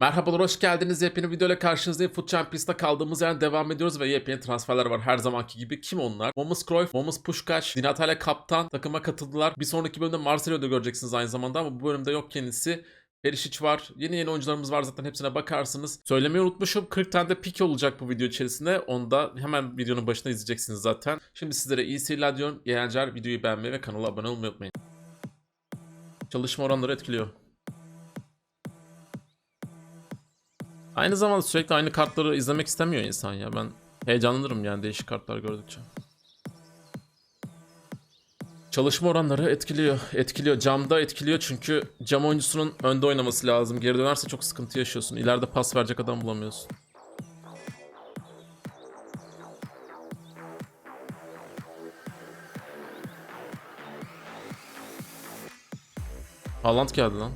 Merhabalar, hoş geldiniz. Yepyeni videoyla karşınızdayım. Foot Champions'ta kaldığımız yerden devam ediyoruz ve yepyeni transferler var her zamanki gibi. Kim onlar? Momus Cruyff, Momus Pushkaş, Dinatale Kaptan takıma katıldılar. Bir sonraki bölümde Marcelo'da göreceksiniz aynı zamanda ama bu bölümde yok kendisi. Perisic var. Yeni yeni oyuncularımız var zaten hepsine bakarsınız. Söylemeyi unutmuşum. 40 tane de pik olacak bu video içerisinde. Onu da hemen videonun başında izleyeceksiniz zaten. Şimdi sizlere iyi seyirler diyorum. Eğlenceler. Videoyu beğenmeyi ve kanala abone olmayı unutmayın. Çalışma oranları etkiliyor. Aynı zamanda sürekli aynı kartları izlemek istemiyor insan ya. Ben heyecanlanırım yani değişik kartlar gördükçe. Çalışma oranları etkiliyor. Etkiliyor. Camda etkiliyor çünkü cam oyuncusunun önde oynaması lazım. Geri dönerse çok sıkıntı yaşıyorsun. İleride pas verecek adam bulamıyorsun. Haaland geldi lan.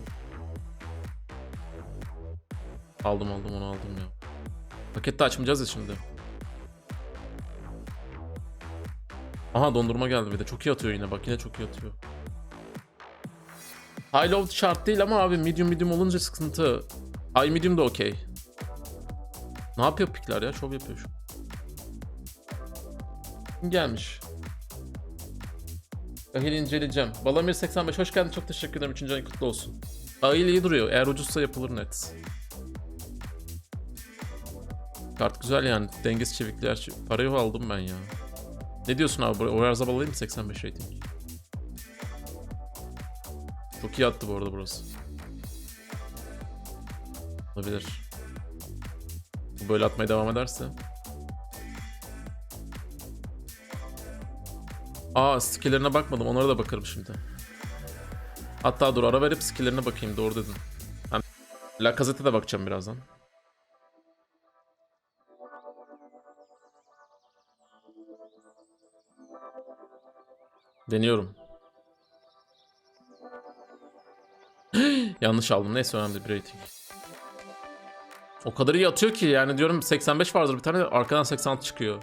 Aldım aldım onu aldım ya. Pakette açmayacağız ya şimdi. Aha dondurma geldi bir de. Çok iyi atıyor yine bak yine çok iyi atıyor. High low şart değil ama abi medium medium olunca sıkıntı. High medium da okey. Ne yapıyor pikler ya? Şov yapıyor şu. Kim gelmiş? Gahil inceleyeceğim. Balamir 85 hoş geldin. Çok teşekkür ederim. Üçüncü ayın kutlu olsun. Gahil iyi duruyor. Eğer ucuzsa yapılır net. Kart güzel yani. Dengesiz çevikler. Parayı aldım ben ya. Ne diyorsun abi? Buraya Oyarzabal alayım mı 85 rating? Çok iyi attı bu arada burası. Olabilir. Bu böyle atmaya devam ederse. Aa skill'lerine bakmadım. Onlara da bakarım şimdi. Hatta dur ara verip skill'lerine bakayım. Doğru dedin. Ben La Cazette'e de bakacağım birazdan. Deniyorum. Yanlış aldım. Neyse önemli bir rating. O kadar iyi atıyor ki yani diyorum 85 vardır bir tane arkadan 86 çıkıyor.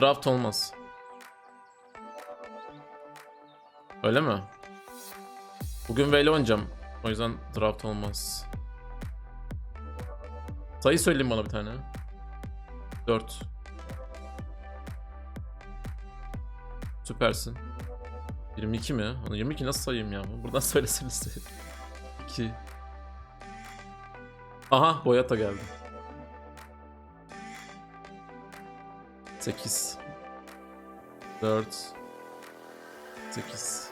Draft olmaz. Öyle mi? Bugün Vayne oynayacağım. O yüzden draft olmaz. Sayı söyleyeyim bana bir tane. 4. Süpersin. 22 mi? Onu 22 nasıl sayayım ya? Buradan söyleseniz. 2. Aha Boyata geldi. 8. 4. 8.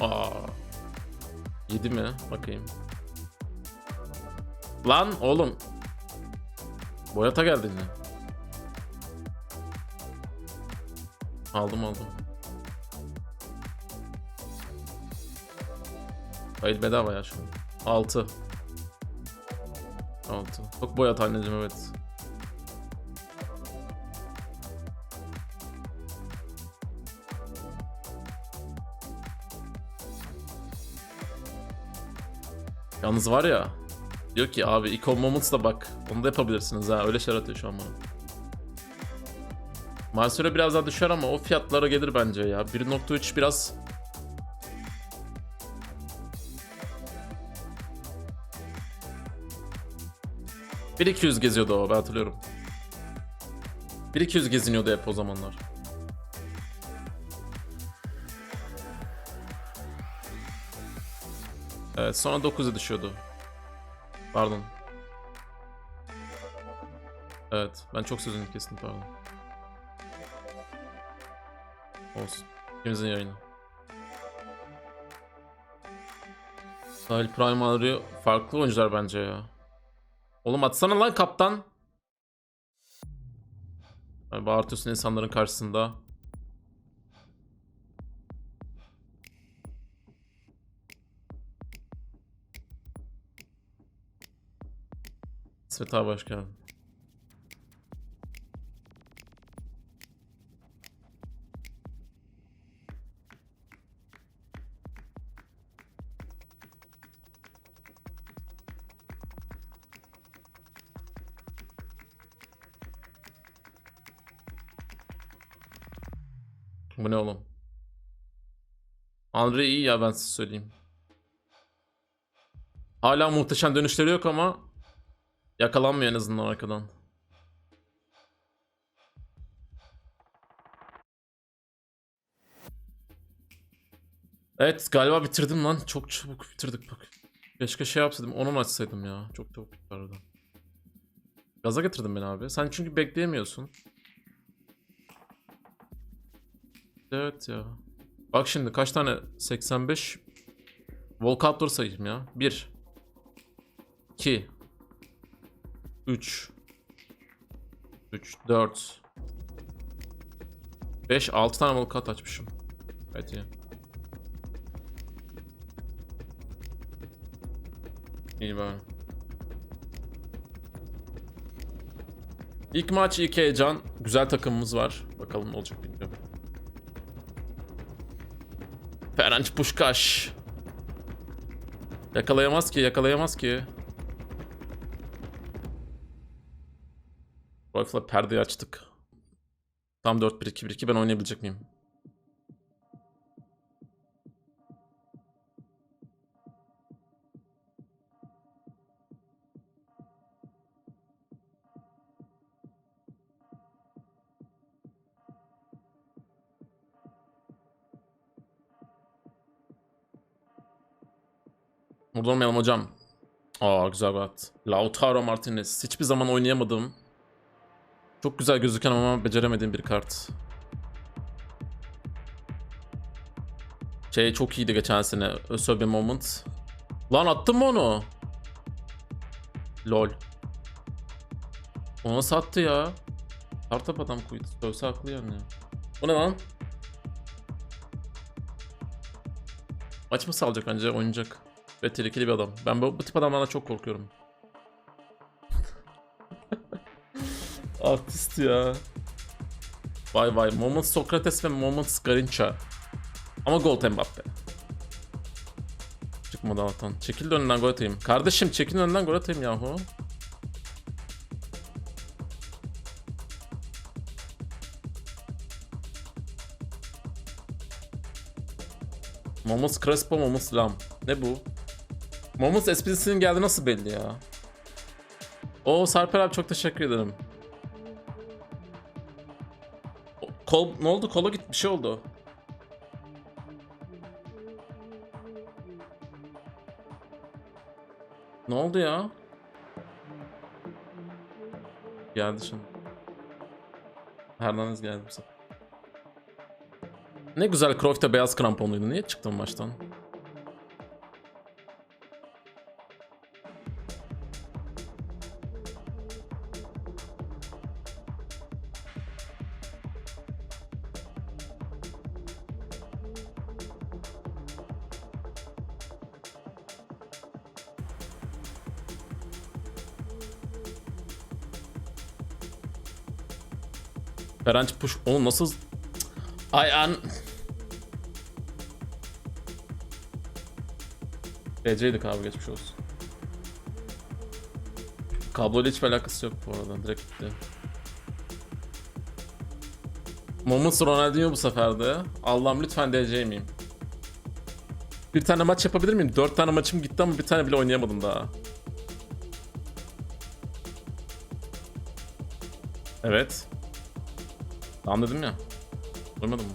Aa. 7 mi? Bakayım. Lan oğlum. Boyata geldi yine. Aldım aldım. Hayır bedava ya şu an. 6. 6. Çok boyat anneciğim evet. Yalnız var ya. Diyor ki abi Icon Moments da bak. Onu da yapabilirsiniz ha. Öyle şeyler atıyor şu an bana. Marcelo biraz daha düşer ama o fiyatlara gelir bence ya. 1.3 biraz Bir 200 geziyordu o ben hatırlıyorum. 1 200 geziniyordu hep o zamanlar. Evet sonra 9'a düşüyordu. Pardon. Evet ben çok sözünü kestim pardon. Olsun. İkimizin yayını. Sahil Prime arıyor. Farklı oyuncular bence ya. Oğlum atsana lan kaptan. Yani bağırtıyorsun insanların karşısında. İsmet abi hoş geldin. Bu ne oğlum? Andre iyi ya ben size söyleyeyim. Hala muhteşem dönüşleri yok ama yakalanmıyor en azından arkadan. Evet galiba bitirdim lan. Çok çabuk bitirdik bak. Keşke şey yapsaydım onu açsaydım ya. Çok çabuk bitti arada. Gaza getirdin beni abi. Sen çünkü bekleyemiyorsun. Evet ya. Bak şimdi kaç tane 85 Volcaptor sayayım ya. 1 2 3 3 4 5 6 tane Volcat açmışım. Evet iyi. İyi bari. İlk maç ilk heyecan. Güzel takımımız var. Bakalım ne olacak Ferenc Puşkaş. Yakalayamaz ki, yakalayamaz ki. Rolf'la perdeyi açtık. Tam 4-1-2-1-2 ben oynayabilecek miyim? Burada olmayalım hocam. Aa güzel bir at. Lautaro Martinez. Hiçbir zaman oynayamadım. Çok güzel gözüken ama beceremediğim bir kart. Şey çok iyiydi geçen sene. Ösobe Moment. Lan attın mı onu? Lol. Ona sattı ya. Startup adam kuydu. Sövse haklı yani. Bu ne lan? Maç mı salacak anca oynayacak. Ve tehlikeli bir adam. Ben bu, bu tip adamlardan çok korkuyorum. Artist ya. Vay vay. Moment Sokrates ve Moment Garincha. Ama Gold Mbappe. Çıkmadı Allah'tan. Çekil de önünden gol atayım. Kardeşim çekil önünden gol atayım yahu. Momos Crespo, Momos Lam. Ne bu? Momos esprisinin geldi nasıl belli ya? O Sarper abi çok teşekkür ederim. Kol, ne oldu? Kola git bir şey oldu. Ne oldu ya? Geldi şimdi. Hernandez geldi bu sefer. Ne güzel Cruyff'ta beyaz kramponluydu. Niye çıktın maçtan? Ferenc Puş... Oğlum nasıl... Ay an... DC'ydik abi geçmiş olsun. Kabloyla hiçbir alakası yok bu arada. Direkt gitti. Moments Ronaldinho bu sefer de. Allah'ım lütfen DC miyim? Bir tane maç yapabilir miyim? Dört tane maçım gitti ama bir tane bile oynayamadım daha. Evet. Tamam dedim ya. Duymadın mı?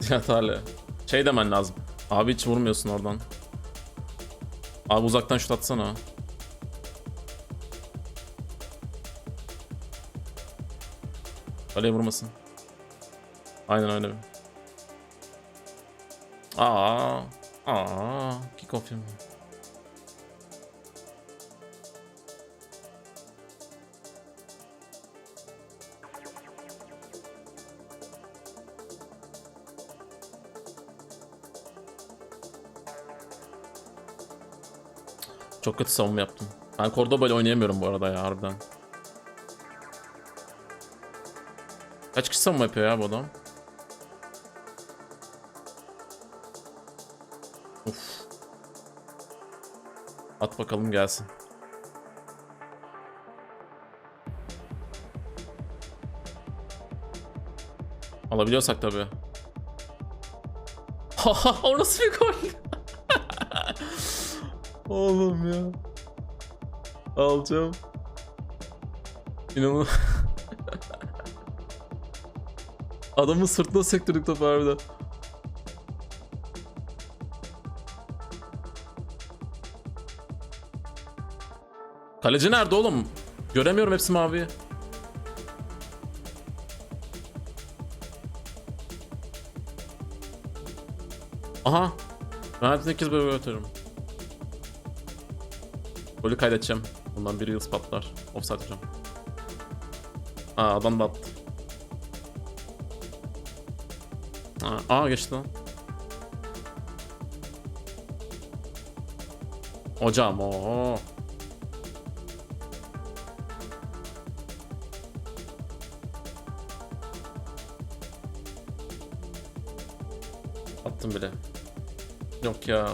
Cihat Ali. Şey demen lazım. Abi hiç vurmuyorsun oradan. Abi uzaktan şut atsana. Kaleye vurmasın. Aynen öyle. Aa, aa, kick off yapıyor. Çok kötü savunma yaptım. Ben Cordoba ile oynayamıyorum bu arada ya harbiden. Kaç kişi savunma yapıyor ya bu adam? Uf. At bakalım gelsin. Alabiliyorsak tabii. O nasıl bir gol? Oğlum ya. Alacağım. İnanın. Adamın sırtına sektirdik topu harbiden. Kaleci nerede oğlum? Göremiyorum hepsi mavi. Aha. Ben hayatımda ilk kez böyle gol atıyorum. Golü kaydedeceğim. Bundan bir yıldız patlar. Offside hocam. Aa adam da attı. Aa, aa geçti lan. Hocam o. Attım bile. Yok ya.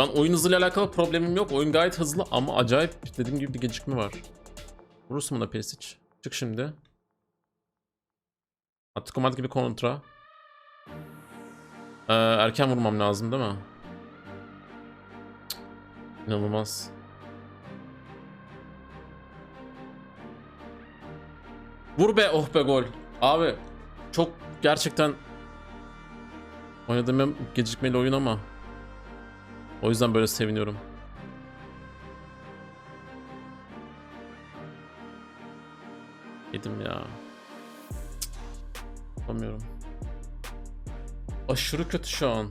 Ben oyun hızıyla alakalı problemim yok. Oyun gayet hızlı ama acayip dediğim gibi bir gecikme var. Vurursun buna Perisic. Çık şimdi. Atlı komand gibi kontra. Ee, erken vurmam lazım değil mi? İnanılmaz. Vur be oh be gol. Abi çok gerçekten oynadığım gecikmeli oyun ama o yüzden böyle seviniyorum. Yedim ya. Yapamıyorum. Aşırı kötü şu an.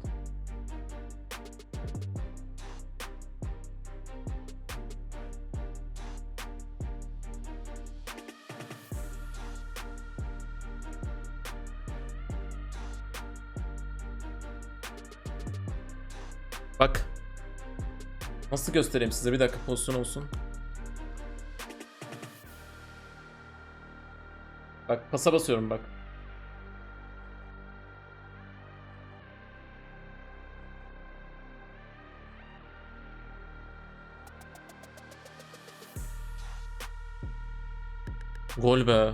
Bak. Nasıl göstereyim size? Bir dakika pozisyon olsun. Bak pasa basıyorum bak. Gol be.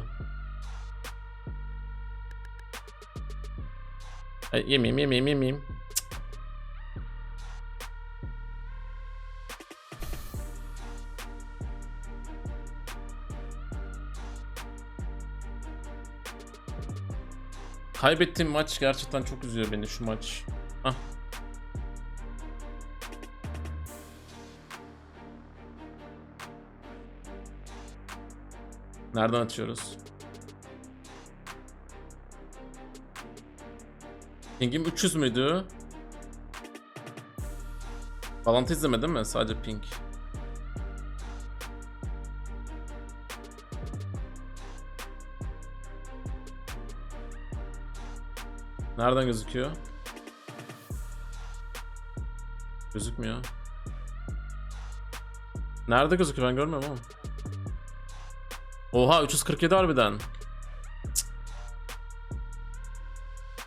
Ay, yemeyeyim yemeyeyim yemeyeyim. Kaybettiğim maç gerçekten çok üzüyor beni şu maç. Hah. Nereden açıyoruz? Ping'im 300 müydü? Bağlantı izlemedim mi? Sadece ping. Nereden gözüküyor? Gözükmüyor. Nerede gözüküyor ben görmüyorum ama. Oha 347 harbiden. Cık.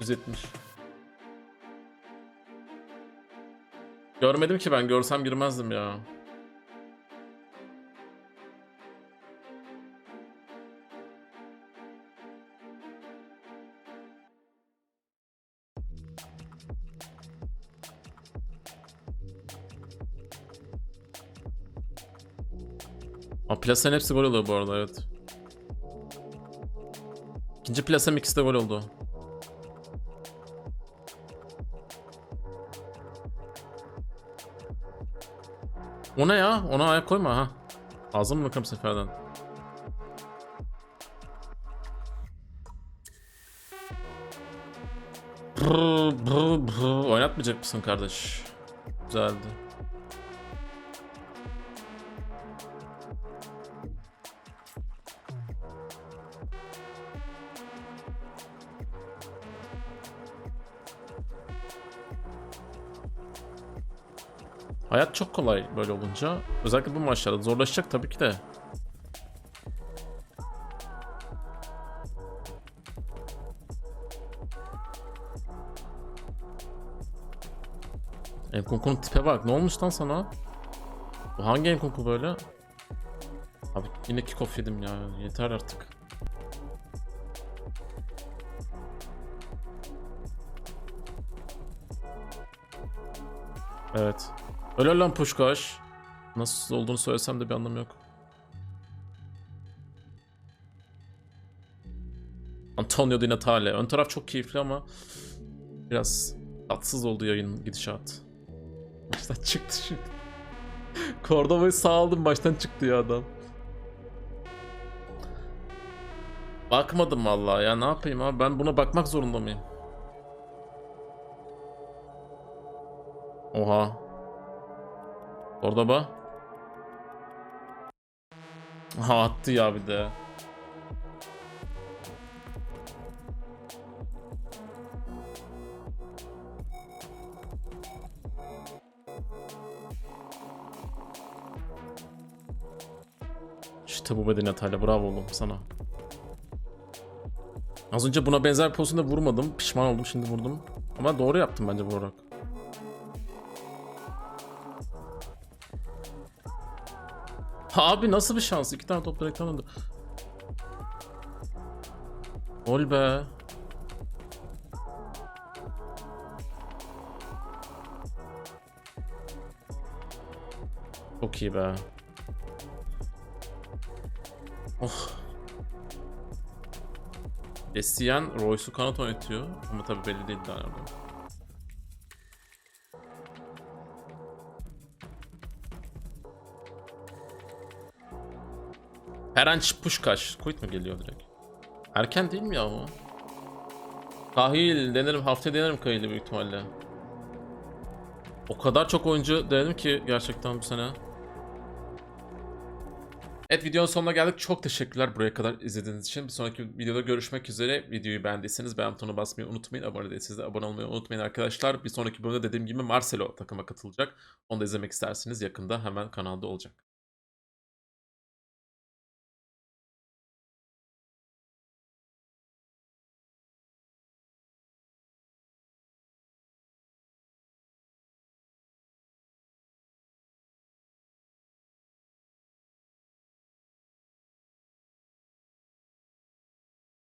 170. Görmedim ki ben görsem girmezdim ya. Ama plasenin hepsi gol oluyor bu arada evet. İkinci plasem ikisi de gol oldu. O ne ya? Ona ayak koyma ha. Ağzım mı bakalım seferden? Brr, brr, brr. Oynatmayacak mısın kardeş? Güzeldi. Hayat çok kolay böyle olunca. Özellikle bu maçlarda zorlaşacak tabii ki de. Enkunku'nun tipe bak. Ne olmuş lan sana? Bu hangi Enkunku böyle? Abi yine kickoff yedim ya. Yeter artık. Evet. Öyle lan Puşkaş. Nasıl olduğunu söylesem de bir anlamı yok. Antonio Di Natale. Ön taraf çok keyifli ama biraz tatsız oldu yayın gidişat. Maçtan çıktı şimdi. Cordova'yı sağ aldım baştan çıktı ya adam. Bakmadım vallahi ya ne yapayım abi ben buna bakmak zorunda mıyım? Oha. Cordoba. Aha attı ya bir de. İşte bu Medine Natalya bravo oğlum sana. Az önce buna benzer pozisyonda vurmadım. Pişman oldum şimdi vurdum. Ama doğru yaptım bence vurarak. Abi nasıl bir şans? İki tane top direkten döndü. Gol be. Çok iyi be. Oh. Estiyen Royce'u kanat oynatıyor. Ama tabii belli değil daha nerede. Perenç Puşkaş. Kuyut mu geliyor direkt? Erken değil mi ya o? Kahil denerim. Haftaya denerim Kahil'i büyük ihtimalle. O kadar çok oyuncu denedim ki gerçekten bu sene. Evet videonun sonuna geldik. Çok teşekkürler buraya kadar izlediğiniz için. Bir sonraki videoda görüşmek üzere. Videoyu beğendiyseniz beğen butonuna basmayı unutmayın. Abone değilseniz de abone olmayı unutmayın arkadaşlar. Bir sonraki bölümde dediğim gibi Marcelo takıma katılacak. Onu da izlemek isterseniz yakında hemen kanalda olacak.